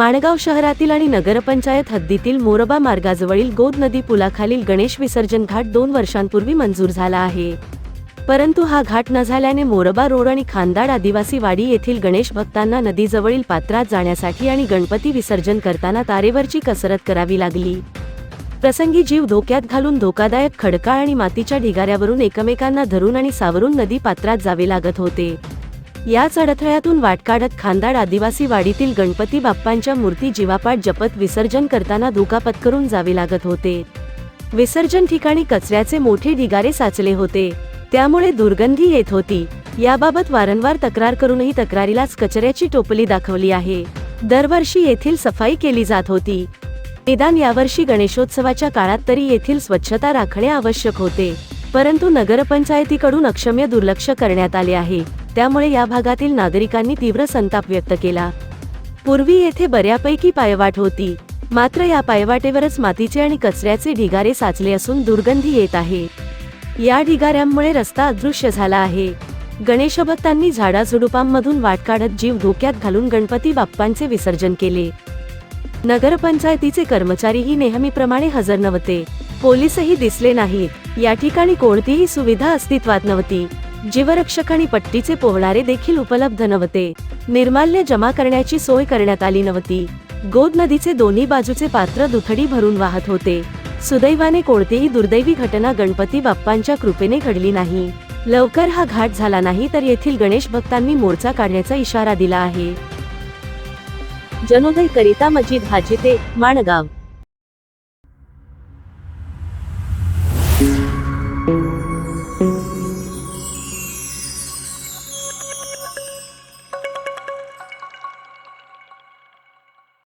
माणगाव शहरातील आणि नगरपंचायत हद्दीतील मोरबा मार्गाजवळील गोद नदी पुलाखालील गणेश विसर्जन घाट दोन वर्षांपूर्वी मंजूर झाला आहे. परंतु हा घाट न झाल्याने मोरबा रोड आणि खानदाड आदिवासी वाडी येथील गणेश भक्तांना नदीजवळील पात्रात जाण्यासाठी आणि गणपती विसर्जन करताना तारेवरची कसरत करावी लागली. प्रसंगी जीव धोक्यात घालून धोकादायक खडकाळ आणि मातीच्या ढिगाऱ्यावरून एकमेकांना धरून आणि सावरून नदी पात्रात जावे लागत होते. याच अडथळ्यातून वाट काढत खानदाड आदिवासी वाडीतील गणपती बाप्पांच्या मूर्ती जीवापाट जपत विसर्जन करताना धुकापत करून जावे लागत होते. विसर्जन ठिकाणी कचऱ्याचे मोठे ढिगारे साचले होते. त्यामुळे दुर्गंधी येत होती. याबाबत वारंवार तक्रार करूनही तक्रारीलाच कचऱ्याची टोपली दाखवली आहे. दरवर्षी येथील सफाई केली जात होती. निदान यावर्षी गणेशोत्सवाच्या काळात तरी येथील स्वच्छता राखणे आवश्यक होते. परंतु नगरपंचायतीकडून अक्षम्य दुर्लक्ष करण्यात आले आहे. त्यामुळे या भागातील नागरिकांनी तीव्र संताप व्यक्त केला. पूर्वी येथे बऱ्यापैकी पायवाट होती. मात्र या पायवाटेवरच मातीचे आणि कचऱ्याचे ढिगारे साचले असून दुर्गंधी येत आहे. या ढिगाऱ्यांमुळे रस्ता अदृश्य झाला आहे. गणेशभक्तांनी झाडाझुडुपांमधून वाट काढत जीव धोक्यात घालून गणपती बाप्पांचे विसर्जन केले. नगरपंचायतीचे कर्मचारीही नेहमीप्रमाणे हजर नव्हते. पोलीसही दिसले नाहीत. या ठिकाणी कोणतीही सुविधा अस्तित्वात नव्हती. जीवरक्षक आणि पट्टीचे पोहणारे देखील उपलब्ध नव्हते. निर्माल्य जमा करण्याची सोय करण्यात आली नव्हती. गोद नदीचे दोन्ही बाजूचे पात्र दुथडी भरून वाहत होते. सुदैवाने कोणतीही दुर्दैवी घटना गणपती बाप्पांच्या कृपेने घडली नाही. लवकर हा घाट झाला नाही तर येथील गणेश भक्तांनी मोर्चा काढण्याचा इशारा दिला आहे. जनोदय करिता मजीद हाजिते माणगाव.